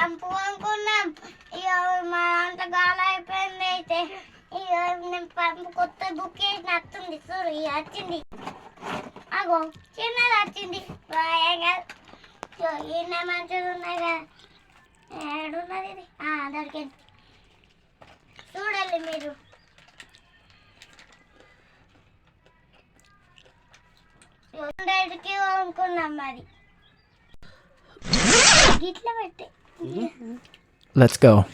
పంపు అనుకున్నాం. ఇక మా అంత గాలి అయిపోయింది అయితే. ఇక నేను పంపు కొత్త బుక్ చేసి వస్తుంది చూడు ఇక వచ్చింది. అగో చిన్నది వచ్చింది. బాగా ఈయన ఉన్నాయి కదా. ఏడున్నది ఇది? దొరికింది. చూడండి మీరు. రెండుకి అనుకున్నాం మరి. గిట్ల పెట్టి. Mm-hmm. Let's go.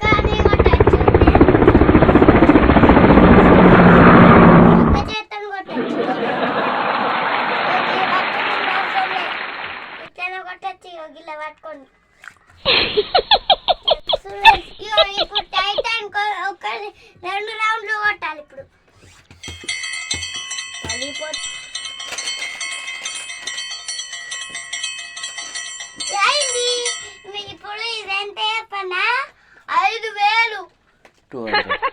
గిల్ల పట్టుకోండి ఇప్పుడు టైటాన్ కొ- ఒక రెండు రౌండ్లు కొట్టాలి ఇప్పుడు. ఇప్పుడు ఇదెంత చెప్పనా? ఐదు వేలు. Two hundred.